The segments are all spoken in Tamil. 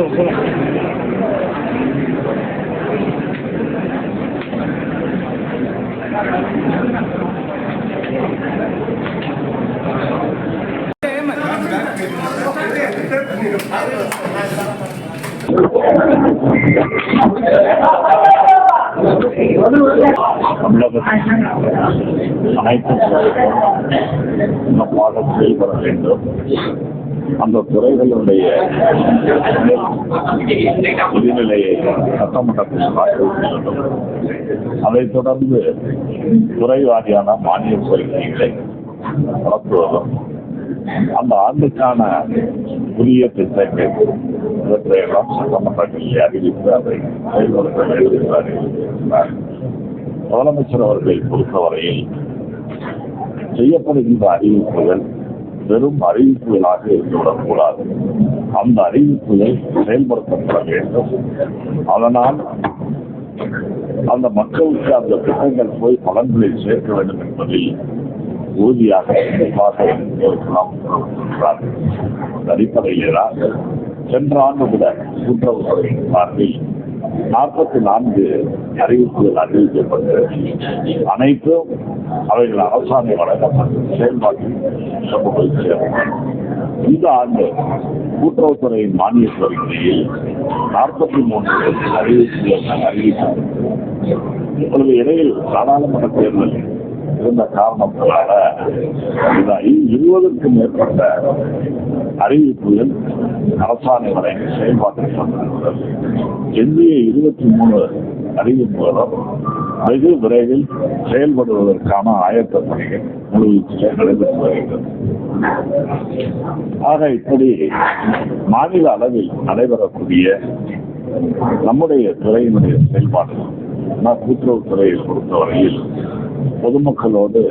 Terima kasih. அந்த துறைகளுடைய நிதிநிலையை சட்டமன்றத்தில் தாக்கல் வேண்டும் அதைத் தொடர்ந்து துறை வாரியான மானிய கோரிக்கைகளை வளர்த்துவதும் அந்த ஆண்டுக்கான புதிய திட்டங்கள் இவற்றையெல்லாம் சட்டமன்றங்களில் அறிவித்து அதை செயல்படுத்த வேண்டும் அறிவித்திருக்கிறார் முதலமைச்சர் அவர்களை பொறுத்தவரையில் செய்யப்படுகின்ற அறிவிப்புகள் வெறும் அறிவிப்புகளாக இருந்துவிடக்கூடாது அந்த அறிவிப்புகள் செயல்படுத்தப்பட வேண்டும். அதனால் அந்த மக்களுக்கு அந்த திட்டங்கள் போய் பலன்களை சேர்க்க வேண்டும் என்பதில் உறுதியாக கண்டிப்பாக இருக்கலாம் அந்த அடிப்படையில் சென்ற ஆண்டு கூட கூட்டுறவுத்துறையின் சார்பில் நாற்பத்தி நான்கு அறிவிப்புகள் அறிவிக்கப்பட்டு அனைத்தும் அவைகள் அரசாணை வழங்கப்பட்டு செயல்பாட்டில் கொண்டு சேரும் இந்த ஆண்டு கூட்டுறவுத்துறையின் மானிய கோரிக்கையில் நாற்பத்தி மூன்று அறிவிப்புகள் அறிவிக்கப்பட்டு இப்பொழுது இடையில் நாடாளுமன்ற தேர்தல் இருந்த காரணத்தினால இந்த இருபதுக்கும் மேற்பட்ட அறிவிப்புகள் அரசாணை வரை செயல்பாட்டில் கொண்டிருக்கிறது எஞ்சிய இருபத்தி மூணு அறிவிப்புகளும் வெகு விரைவில் செயல்படுவதற்கான ஆயத்த பணிகள் முழுவீச்சிலே நடைபெற்று வருகிறது. ஆக இப்படி மாநில அளவில் நடைபெறக்கூடிய நம்முடைய துறையினுடைய செயல்பாடுகள் ஆனால் கூட்டுறவுத்துறையை பொறுத்தவரையில் பொதுமக்களோடு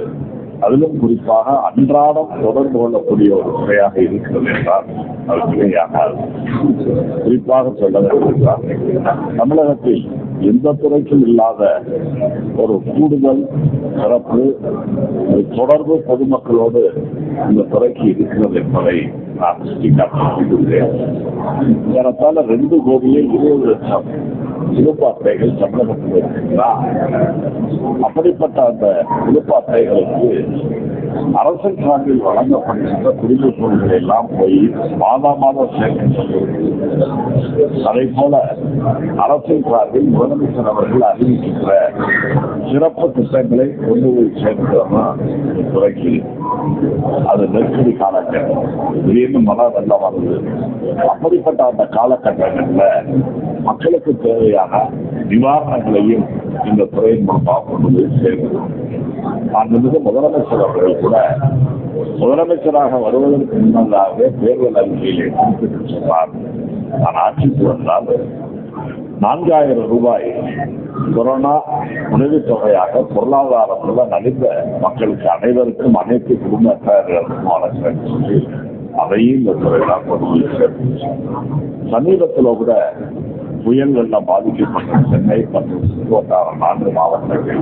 அதிலும் குறிப்பாக அன்றாடம் தொடர்பு கொள்ளக்கூடிய ஒரு துறையாக இருக்கிறது என்றால் அது மிகையாகாது குறிப்பாக சொல்ல வேண்டும் தமிழகத்தில் எந்த துறைக்கும் இல்லாத ஒரு கூடுதல் சிறப்பு தொடர்பு பொதுமக்களோடு இந்த துறைக்கு இருக்கிறது என்பதை நான் சுட்டிக்காட்டுகிறேன் ஏறத்தாழ ரெண்டு கோடியே இருபது லட்சம் விழுப்பாட்டைகள் தமிழகத்தில் அப்படிப்பட்ட அந்த விழுப்பாட்டைகளுக்கு அரசு சார்பில் வழங்கப்படுகின்ற குடிமைப் பொருட்கள் எல்லாம் போய் மாதா மாதம் சேர்க்கின்றன அதே போல அரசின் சார்பில் முதலமைச்சர் அவர்கள் அறிவிக்கின்ற சிறப்பு திட்டங்களை கொண்டு போய் சேர்க்கிறோம் துறைக்கு அது நெருக்கடி காலகட்டம். திடீர்னு மன வெள்ளம் வருது அப்படிப்பட்ட அந்த காலகட்டங்களில் மக்களுக்கு தேவையான நிவாரணங்களையும் இந்த துறையின் மூலமாக கொண்டு போய் சேர்க்கிறோம். நான் மிக முதலமைச்சர் அவர்கள் கூட முதலமைச்சராக வருவதற்கு முன்னதாகவே தேர்தல் அறிக்கையிலே குறிப்பிட்டு சொன்னார். நான் ஆட்சிக்கு வந்தால் நான்காயிரம் ரூபாய் கொரோனா உதவித் தொகையாக பொருளாதாரத்தில் நலிந்த மக்களுக்கு அனைவருக்கும் அனைத்து குடும்ப அட்டையாளர்களுக்கும் வழங்குறேன் சொல்லி அதையும் இந்த துறையில் கொண்டு போய் சேர்த்து சமீபத்தில் கூட புயல் பாதிக்கப்பட்ட சென்னை மற்றும் சுற்றுவட்டார நான்கு மாவட்டங்கள்.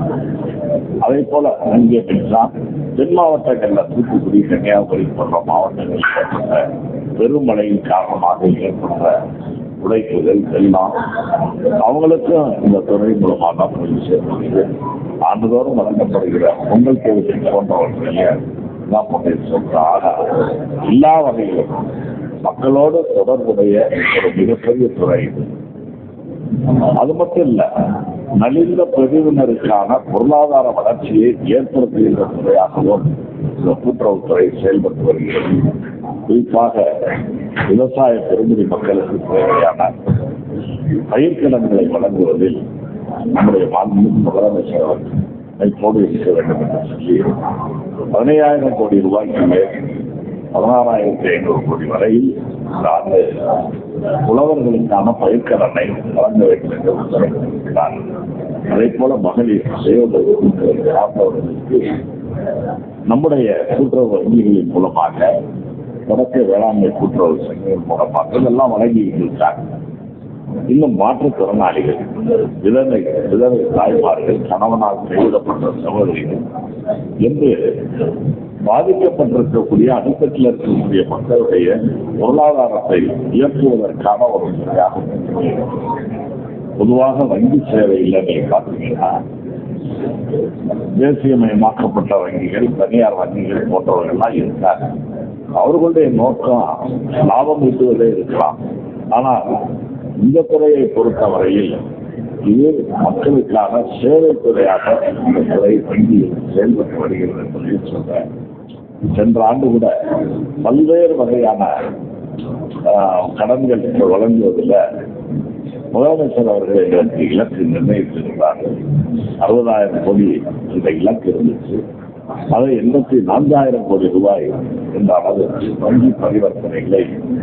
அதே போல இங்கே பெற்றால் தென் மாவட்டங்கள்ல தூத்துக்குடி கன்னியாகுமரி போன்ற மாவட்டங்களில் ஏற்பட்ட பெருமழையின் காரணமாக ஏற்பட்ட உடைப்புகள் எல்லாம் அவங்களுக்கும் இந்த துறை மூலமாக தான் போய் சேர்ந்தது ஆண்டுதோறும் வழங்கப்படுகிற பொங்கல் தேவை போன்றவற்றைய தான் போட்டு சொல்றாங்க எல்லா வகையிலும் மக்களோடு தொடர்புடைய ஒரு மிகப்பெரிய துறை இது. அது மட்டும் இல்ல நலிந்த பிரிவினருக்கான பொருளாதார வளர்ச்சியை ஏற்படுத்துகின்ற துறையாகவும் இந்த கூட்டுறவுத்துறை செயல்பட்டு வருகிறது. குறிப்பாக விவசாய பெருங்குடி மக்களுக்கு தேவையான பயிர்க்கடன்களை வழங்குவதில் நம்முடைய மாண்புமிகு முதலமைச்சர் அவர்கள் கைப்போடு இருக்க வேண்டும் என்று சொல்லி பதினையாயிரம் கோடி ரூபாய்க்கு மேல் பதினாறாயிரத்தி ஐநூறு கோடி வரையில் இந்த புலவர்களுக்கான பயிர்க்கடனை வழங்க வேண்டும் என்று உத்தரவிட்டிருக்கிறார் அதே போல மகளிர் சுய சார்ந்தவர்களுக்கு நம்முடைய கூட்டுறவு வங்கிகளின் மூலமாக தொடக்க வேளாண்மை கூட்டுறவு சங்கங்கள் மூலமாக இதெல்லாம் வழங்கி இருக்கிறார் இன்னும் மாற்றுத்திறனாளிகள் விதவை விதவை தாய்மார்கள் கணவனால் கைவிடப்பட்ட சகோதரிகள் என்று பாதிக்கப்பட்டிருக்கக்கூடிய அடித்தட்டில் இருக்கக்கூடிய மக்களுடைய பொருளாதாரத்தை இயக்குவதற்கான ஒரு முறையாகும். பொதுவாக வங்கி சேவை இல்லைன்னு பார்த்தீங்கன்னா தேசியமயமாக்கப்பட்ட வங்கிகள் தனியார் வங்கிகள் போன்றவர்கள்லாம் இருக்காங்க. அவர்களுடைய நோக்கம் லாபம் ஈட்டுவதே இருக்கலாம். ஆனால் இந்த துறையை பொறுத்தவரையில் இது மக்களுக்கான சேவை துறையாக இந்த துறை வங்கியில் செயல்பட்டு வருகிறது என்பதை சொல்றேன். சென்ற ஆண்டு கூட பல்வேறு வகையான ஆஹ், கடன்கள் வழங்குவதில் முதலமைச்சர் அவர்கள் எங்களுக்கு இலக்கு நிர்ணயித்திருந்தார்கள் அறுபதாயிரம் கோடி இந்த இலக்கு இருந்துச்சு. அதை எண்பத்தி நான்காயிரம் கோடி ரூபாய் என்ற அளவு வங்கி பரிவர்த்தனைகளை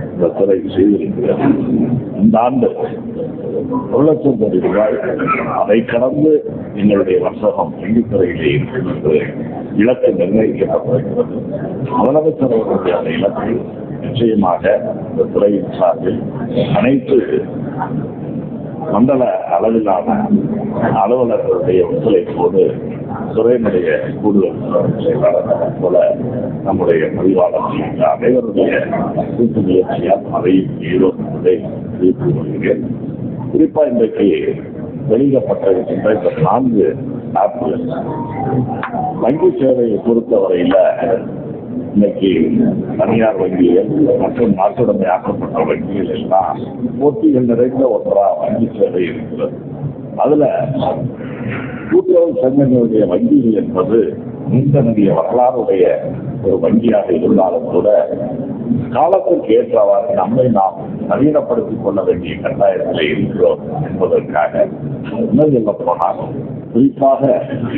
இந்த துறை செய்திருக்கிறது. இந்த ஆண்டு ஒரு லட்சம் கோடி ரூபாய். அதை கடந்து எங்களுடைய வர்த்தகம் வங்கித்துறையிலே இருக்கும் என்று இலக்கு நிர்ணயிக்கப்பட்டிருக்கிறது முதலமைச்சர் அவர்களுடைய அந்த இலக்கை நிச்சயமாக இந்த துறையின் சார்பில் அனைத்து மண்டல அளவிலான அலுவலர்களுடைய ஒத்துழைப்போடு துறையினுடைய கூடுதல் செயலாளர் போல நம்முடைய பதிவாளர் அனைவருடைய கூட்டு முயற்சியால் அதையும் ஈரோடு என்பதை தெரிவித்துக் கொள்கிறேன். குறிப்பா இன்றைக்கு வெளியிடப்பட்டிருக்கின்ற இந்த நான்கு ஆப்கள். வங்கி சேவையை பொறுத்தவரையில் இன்னைக்கு தனியார் வங்கிகள் மற்றும் நாட்டுடைமை ஆக்கப்பட்ட வங்கிகள் எல்லாம் போட்டிகள் நிறைந்த ஒன்றா வங்கி சேவை இருக்கிறது. அதுல கூட்டுறவு சங்கங்களுடைய வங்கிகள் என்பது நீண்ட நெடிய வரலாறுடைய ஒரு வங்கியாக இருந்தாலும் கூட காலத்திற்கு ஏற்றவாறு நம்மை நாம் நவீனப்படுத்திக் கொள்ள வேண்டிய கட்டாயத்தில் இருக்கிறோம் என்பதற்காக என்ன சொல்ல போனால் குறிப்பாக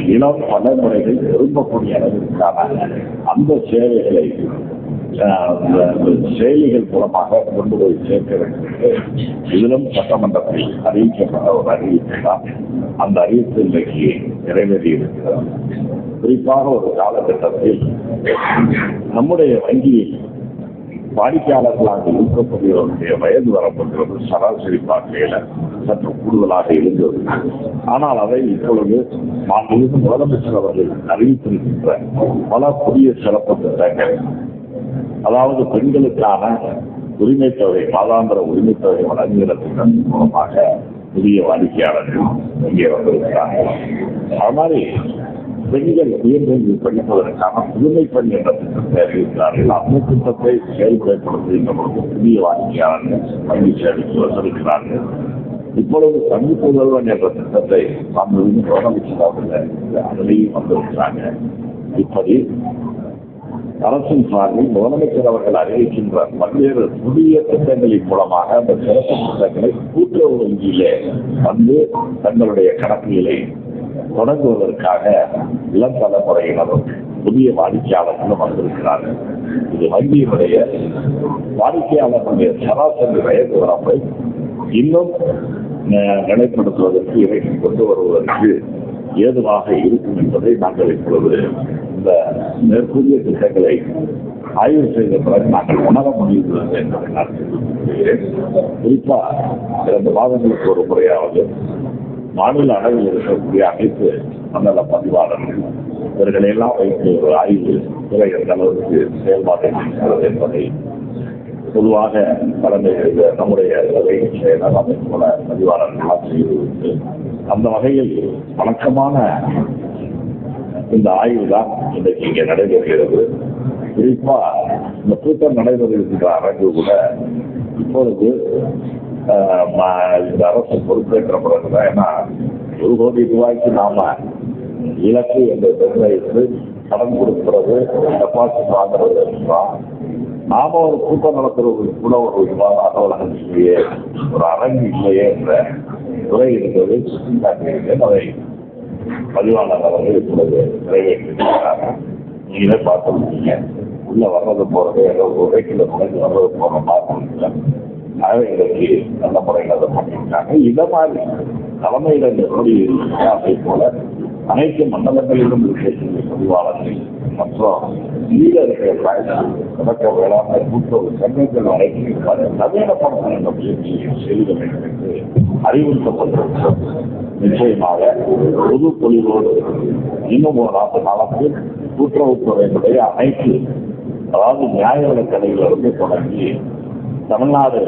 இளம் தலைமுறைகள் விரும்பக்கூடிய அளவிற்கான அந்த சேவைகளை அந்த செயலிகள் மூலமாக கொண்டு போய் சேர்க்க வேண்டும் இதிலும் சட்டமன்றத்தில் அறிவிக்கப்பட்ட ஒரு அறிவிப்பு தான் அந்த அறிவிப்பு இன்றைக்கு நிறைவேறி இருக்கிறது. குறிப்பாக ஒரு காலகட்டத்தில் நம்முடைய வங்கியை வாடிக்கையாளர்களாக இருக்கக்கூடியவருடைய வயது வரப்படுகிறது சராசரி பார்க்கையில சற்று கூடுதலாக இருந்தது. ஆனால் அதை இப்பொழுது மாண்புமிகு முதலமைச்சர் அவர்கள் அறிவித்திருக்கின்ற பல புதிய சிறப்பு திட்டங்கள் அதாவது பெண்களுக்கான உரிமை தொகை மாதாந்திர உரிமை தொகை வழங்குகிற திட்டத்தின் மூலமாக புதிய வாடிக்கையாளர்கள் இங்கே வந்திருக்கிறார்கள். அது மாதிரி பெண்கள் உயர்கல்வி படிப்பதற்கான புதுமை பெண் என்ற திட்டத்தை அறிவிக்கிறார்கள் அந்த திட்டத்தை செயல்படுத்துகின்ற புதிய வாடிக்கையாளர்கள் வங்கி சேவைக்கு வந்திருக்கிறார்கள். இப்பொழுது கல்வி புதல்வன் என்ற திட்டத்தை நாம் முதலமைச்சர் அவர்கள் அதிலேயும் வந்திருக்கிறாங்க. இப்படி அரசின் சார்பில் முதலமைச்சர் அவர்கள் அறிவிக்கின்ற பல்வேறு புதிய திட்டங்களின் மூலமாக அந்த சிறப்பு திட்டங்களை கூட்டுறவு வங்கியிலே வந்து தங்களுடைய கணக்குகளை தொடங்குவதற்காக இளம் தலைமுறையினரும் புதிய வாடிக்கையாளர்களும் வந்திருக்கிறார்கள். இது வங்கியினுடைய வாடிக்கையாளர்களுடைய சராசரி வயது வரம்பை இன்னும் நிலைப்படுத்துவதற்கு இறக்கி கொண்டு வருவதற்கு ஏதுவாக இருக்கும் என்பதை நாங்கள் இப்பொழுது இந்த மேற்கூறிய திட்டங்களை ஆய்வு செய்த பிறகு நாங்கள் உணர முடிந்துள்ளது என்பதை நான் குறிப்பாக குறிப்பா இரண்டு மாதங்களுக்கு ஒரு முறையாவது மாநில அளவில் இருக்கக்கூடிய அனைத்து மண்டல பதிவாளர்கள் இவர்களை எல்லாம் வைத்து ஒரு ஆய்வு துறை எந்த அளவுக்கு செயல்பாட்டை இருக்கிறது என்பதை பொதுவாக தலைமை நம்முடைய செயலர் அதை போல பதிவாளர்களால் அந்த வகையில் வழக்கமான இந்த ஆய்வு தான் இன்றைக்கு இங்கே நடைபெறுகிறது. குறிப்பா இந்த கூட்டம் நடைபெறுகின்ற அரங்கு கூட இப்பொழுது இந்த அரசு பொறுப்பேற்ற பிறகுதான் ஏன்னா ஒரு கோடி ரூபாய்க்கு நாம இலக்கு என்று நிர்ணயித்து கடன் கொடுக்கிறது டெபாசிட் வாங்குறது என்றால் நாம ஒரு கூட்டம் நடத்துறது கூட ஒரு விமான அலுவலகம் இல்லையே ஒரு அரங்கு இல்லையே என்ற துறை இருந்ததை சுட்டிக்காட்டியிருக்கேன் அதை பதிவாளர் அவர்கள் இப்பொழுது நிறைவேற்றியிருக்கிறார்கள். நீங்களே பார்த்துருக்கீங்க உள்ள வர்றது போறது ஏதோ ஒரே கிலோ நுழைஞ்சு வர்றது போற பார்த்துருக்கீங்க ஆகவே நல்ல முறையில் அதை பண்ணியிருக்காங்க. இதை மாதிரி தலைமையிடங்களோடு இருக்கிற அதே போல அனைத்து மண்டலங்களிலும் இருக்கக்கூடிய பதிவாளர்கள் மற்றும் வீரர்கள் தொடக்க வேளாண்மை கூட்டுறவு சங்கங்கள் அனைத்தையும் நவீனப்படுத்த என்ற முயற்சியை செய்த வேண்டும் என்று அறிவுறுத்தப்பட்டிருக்கிறது. நிச்சயமாக பொது பொழிவோடு இன்னும் ஒரு நாற்பது நாளுக்கு கூட்டுறவுத்துறையினுடைய அனைத்து அதாவது நியாய விலைக் தொடங்கி தமிழ்நாடு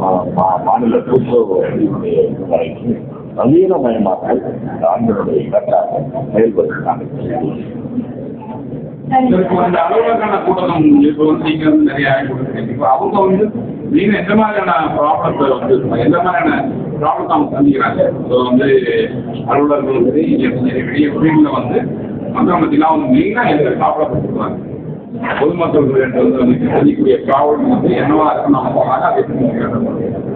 மா- மா- மாநில கூட்டுறவு வங்கியினுடைய இது வரைக்கும் நவீனமயமாக்கல் இந்த ஆண்டினுடைய இலக்காக செயல்படுத்தினாங்க இப்போ அந்த அலுவலகான கூட்டம் இப்போ வந்து நீங்க வந்து நிறைய இப்போ அவங்க வந்து நீங்க எந்த மாதிரியான ப்ராப்ளத்தை வந்து எந்த மாதிரியான ப்ராப்ளத்தை அவங்க சந்திக்கிறாங்க? ஸோ வந்து அலுவலர்கள் வந்து வெளியே ஃபீல்டில் வந்து மக்கள் மத்தியெல்லாம் அவங்க மெயினாக எந்த ப்ராப்ளம் கொடுக்குறாங்க பொதுமக்கள் வந்து வந்து சந்திக்கக்கூடிய ப்ராப்ளம் வந்து என்னவா இருக்குன்னு அவங்க போனாங்க அதை எப்படி நீங்க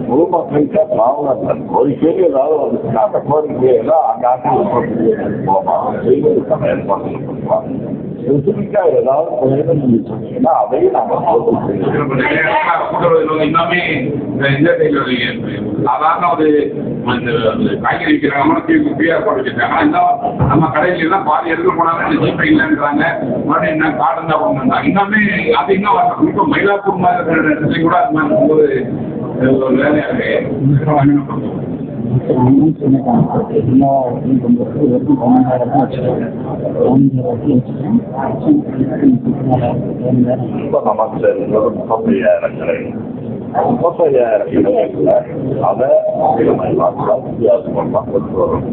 பொதுமக்களுக்கு திராவிடர்கள் கோரிக்கைகள் ஏதாவது வந்துச்சுன்னா அந்த கோரிக்கையெல்லாம் அந்த ஆட்சி மூலமாக செய்வதற்கான ஏற்பாடுகள் பண்ணுவாங்க ஸ்பெசிஃபிக்கா ஏதாவது குறைகள் நீங்க சொன்னீங்கன்னா அதையும் நாங்கள் பொருள் இன்னுமே இந்த இந்த சாதாரண ஒரு காய்கறி விற்கிறாங்க ஃப்ரீயாக போட்டு வச்சிருக்காங்க இன்னும் நம்ம கடையில எல்லாம் பாதி எடுக்க போனாலும் ஜிபே இல்லைன்றாங்க மறுபடியும் என்ன கார்டன் தான் போனாங்க இன்னுமே அது இன்னும் வரணும் இப்போ மயிலாப்பூர் மாதிரி இருக்கிற கூட அது மாதிரி ஒரு இருக்கு இப்ப நமக்கு இருந்தது முப்பத்தையாயிரம் கடை முப்பத்தையாயிரம் கடைகள்ல அதை அதிகமாக வித்தியாசமா கொண்டு வரும்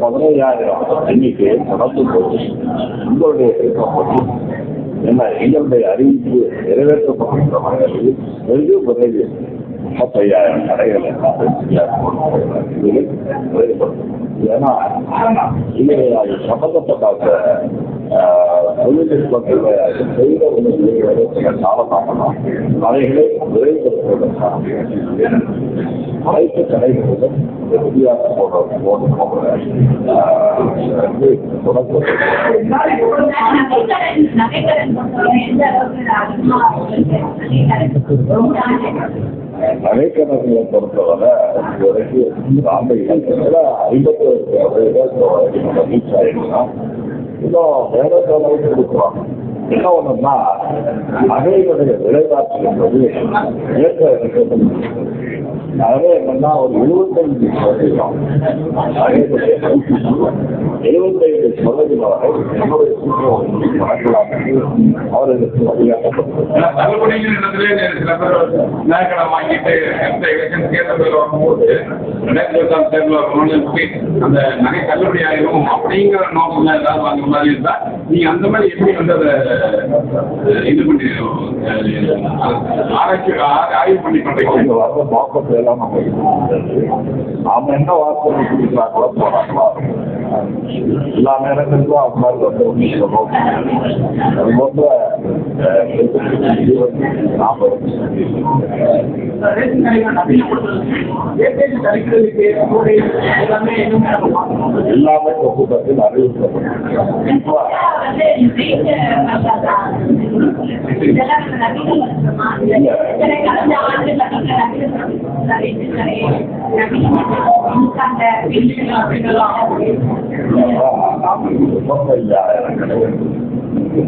பதினையாயிரம் எண்ணிக்கையை கடந்து போகுது உங்களுடைய என்ன எங்களுடைய அறிவிப்பு நிறைவேற்றப்பட்டிருக்கிற வகையில் வெகு விரைவில் முப்பத்தையாயிரம் கடைகள் ஏன்னா இது சம்பந்தப்பட்ட தொழில் தொழில்நுட்பத்தில் செய்த ஒரு காலதாமதம் அவைகளை விரைவுபடுத்துவதற்கான முயற்சி அனைத்து கடைகளிலும் வெற்றியாக போட போட தொடர்பு நகைக்கணக்கினை பொறுத்தவரை இதுவரைக்கும் ஆண்டு ஐம்பத்தி ஒரு ரீச் ஆயிருக்கலாம் இன்னும் வேற கொடுக்குறாங்க கொடுக்குறோம் என்ன ஒண்ணுன்னா நகையினுடைய என்பது அதே என்னன்னா ஒரு எழுபத்தைந்து சதவீதம். எழுபத்தைந்து சதவீதம் வரை நம்முடைய வழங்கலாம் என்று அவர்களுக்கு வழிகாட்டப்பட்டது வாங்கிட்டு எந்த எலெக்ஷன் தேர்தல் வரும்போது ரெண்டாயிரத்தி இருபத்தாறு தேர்தல் வரணும்னு அந்த நகை தள்ளுபடி ஆயிரும் அப்படிங்கிற நோக்கம்ல ஏதாவது வாங்குற மாதிரி இருந்தா நீங்க அந்த மாதிரி எப்படி வந்து அதை இது பண்ணி ஆராய்ச்சி ஆய்வு பண்ணி பண்றீங்க எல்லாம் நம்ம அவங்க என்ன வாசல் கொடுக்குறாங்களோ போறாங்களோ எல்லா நேரங்களுக்கும் அவங்க மாதிரி வந்து ஒண்ணு சொல்ல அது போன்ற வந்து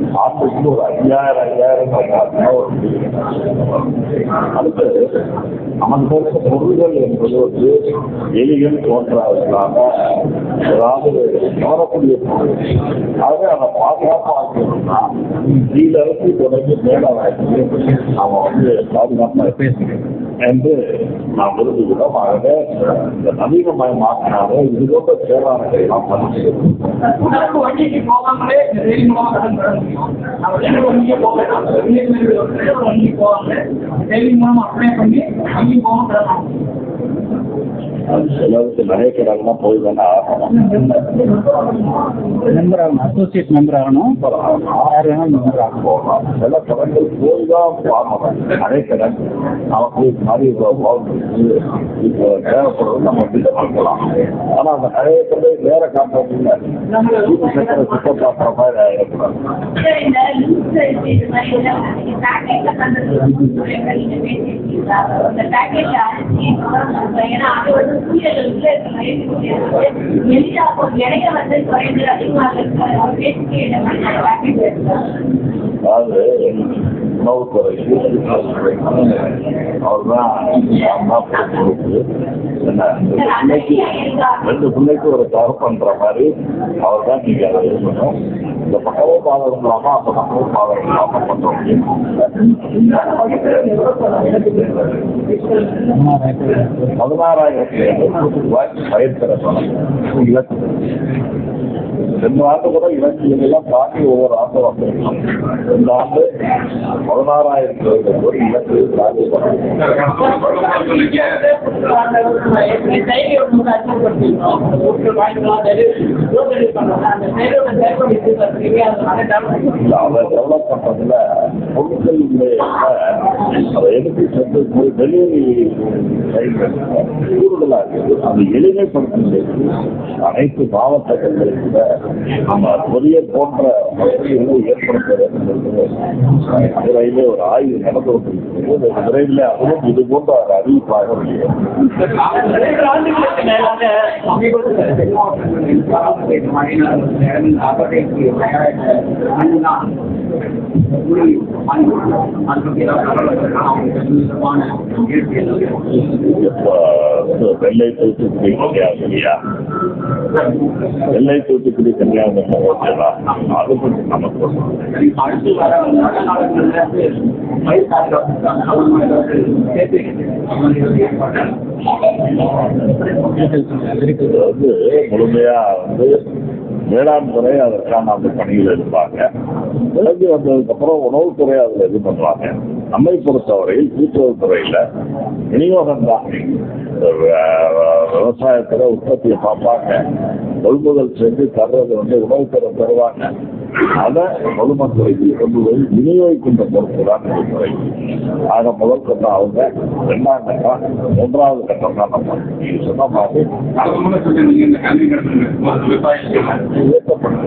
நாம நம்ம ஒரு ஐயாயிரம் ஐயாயிரம் அடுத்து நமக்கு இருக்க பொருள்கள் என்பது வந்து எலிகள் இல்லாமல் ஏதாவது கவரக்கூடிய பொருள் ஆகவே அதை பாதுகாப்பாக்கணும்னா கீழே இருந்து தொடங்கி மேலே வரைக்கும் நாம வந்து பாதுகாப்பாக பேசணும் என்று நான் விரும்புகிறோம். ஆகவே இந்த நவீனமயமாக்கினாலே இது போன்ற சேவானங்களை நாம் பதிவு உடலுக்கு வண்டிக்கு போகாமலே இந்த ரயில் மூலமா கடன் பெற முடியும். நம்ம ரெண்டு வண்டியே போக வேண்டாம். அப்ளை பண்ணி அங்கேயும் சிலருக்கு நிறைய கிடக்குலாம் போய் தானே ஆகணும். மெம்பர் ஆகணும். அசோசியேட் மெம்பர் ஆகணும். யார் வேணாலும் மெம்பர் ஆகணும். போகலாம் சில கடன்கள் போய் தான் பார்க்கணும் நிறைய கடன் நமக்கு இது மாதிரி இப்போ தேவைப்படுறது நம்ம வீட்டை பார்க்கலாம். ஆனால் அந்த நிறைய கடை வேற காட்டுறது இல்லை வீட்டு சக்கரை சுத்த பார்க்குற மாதிரி ஆகிடக்கூடாது ஏன்னா அது வந்து சூரியன் உள்ள இருக்க மாதிரி இருக்கு. எளிதா ஒரு ஒரு ரெண்டு பிள்ளைக்கு ஒரு மாதிரி அவர் தான் நீங்க அதை இருக்கணும் இந்த பக்கமும் பாதகம் இல்லாம அந்த பக்கவோ பாதகம் இல்லாம பண்ண முடியும் பதினாறாயிரத்தி ரூபாய் பயிர் திறப்பணம் இலக்கு ரெண்டு ஆண்டு கூட இலக்கியம் எல்லாம் தாண்டி ஒவ்வொரு ஆண்டும் வந்திருக்கோம். இந்த ஆண்டு பதினாறாயிரத்தி ஒரு இலக்கு தாண்டி பண்ணணும் சார், அதை டெவலப் பண்றதுல பொருட்கள் அதை எடுத்து சென்று போய் டெலிவரி கூடுதலாக இருக்குது அதை எளிமைப்படுத்துவதற்கு அனைத்து மாவட்டங்களில் கூட நம்ம கொரியர் போன்ற வசதிகளை ஏற்படுத்த வேண்டும் என்று துறையிலே ஒரு ஆய்வு நடந்து கொண்டிருக்கிறது விரைவில் அதுவும் இது போன்ற ஒரு அறிவிப்பாக முடியும் வெள்ளை தூத்துக்குடி கன்னியாகுமரியா? வெள்ளை தூத்துக்குடி கன்னியாகுமரி ஓகேவா அது கொஞ்சம் நமக்கு வந்து முழுமையா வந்து வேளாண் துறை அதற்கான அந்த பணியில் இருப்பாங்க விலகி வந்ததுக்கு அப்புறம் உணவுத்துறை அதுல இது பண்ணுவாங்க நம்மை பொறுத்தவரையில் கூட்டுறவுத்துறையில விநியோகம் தான். விவசாயத்துல உற்பத்தியை பார்ப்பாங்க கொள்முதல் செஞ்சு தர்றது வந்து உணவுத்துறை தருவாங்க. அதை பொதுமக்களுக்கு கொண்டு போய் விநியோகிக்கின்ற பொறுப்பு தான் துறை. ஆக முதல் கட்டம் அவங்க ரெண்டாம் கட்டம் மூன்றாவது கட்டம் தான் நம்ம. நீங்க சொன்ன மாதிரி இயக்கப்படுது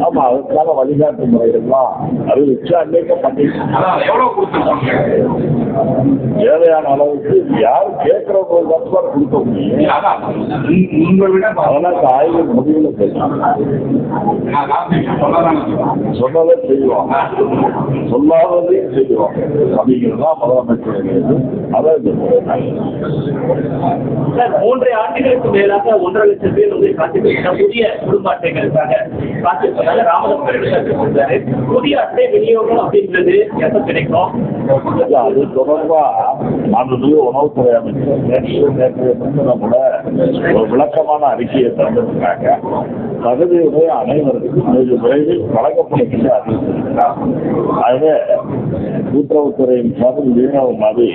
ஆமா அதுக்கான வழிகாட்டு முறைகள்லாம் அறிவிச்சு அன்னைக்கு பண்ணிட்டு தேவையான அளவுக்கு யார் கேட்கறவங்க தான் கொடுக்க முடியும்? அதான் உங்க- உங்களை விட அதெல்லாம் இந்த ஆய்வு முடிவுல. சொன்னதை செய்வோம். சொல்லாததையும் செய்வோம். அப்படிங்கிறது தான் முதலமைச்சர். அதான் மூன்றரை ஆண்டுகளுக்கு மேலாக ஒன்றரை லட்சம் பேர் வந்து காத்திருக்கிற புதிய குடும்ப அட்டைகளுக்காக காத்திருப்பதாக ராமதாஸ் சொல்றாரு புதிய அட்டை விநியோகம் அப்படின்றது எப்ப கிடைக்கும்? இல்ல, அது தொடர்பா மாண்புமிகு உணவுத்துறை அமைச்சர் நேற்று நேற்று முன்தினம் கூட ஒரு விளக்கமான அறிக்கையை தந்திருக்காங்க தகுதியுடைய அனைவருக்கும் வெகு விரைவில் வழங்கப்படும் என்று அறிவித்திருக்கிறார் ஆகவே கூட்டுறவுத்துறையின் சார்பில் விநியோகம் மாதிரி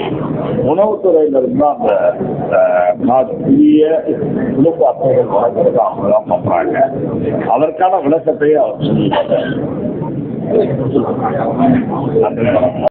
உணவுத்துறையிலிருந்து அந்த அஹ், புதிய குடும்ப அட்டைகள் வழங்குறது அவங்க தான் பண்றாங்க அதற்கான விளக்கத்தையே அவர் சொல்லியிருக்காங்க நன்றி